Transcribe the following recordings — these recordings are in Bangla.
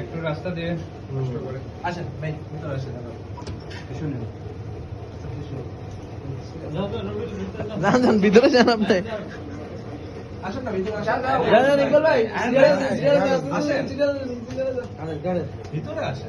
একটু রাস্তা দিয়ে কষ্ট করে আসেন ভাই ভিতরে আসেন শুনুন যান যান ভিতরে যান আপনি আসুন না ভিতরে আসেন যান যান ইকবাল ভাই আসেন। ভিতরে আসে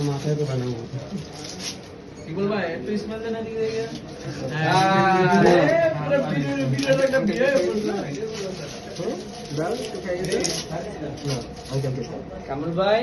माथा पे बना हुआ इकुल भाई तो इसमें से नहीं दिखेगा पूरा पीले पीले रंग का है हाँ डाल तो क्या है कमल भाई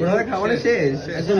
ওরা খাওয়ানো শেষ একদম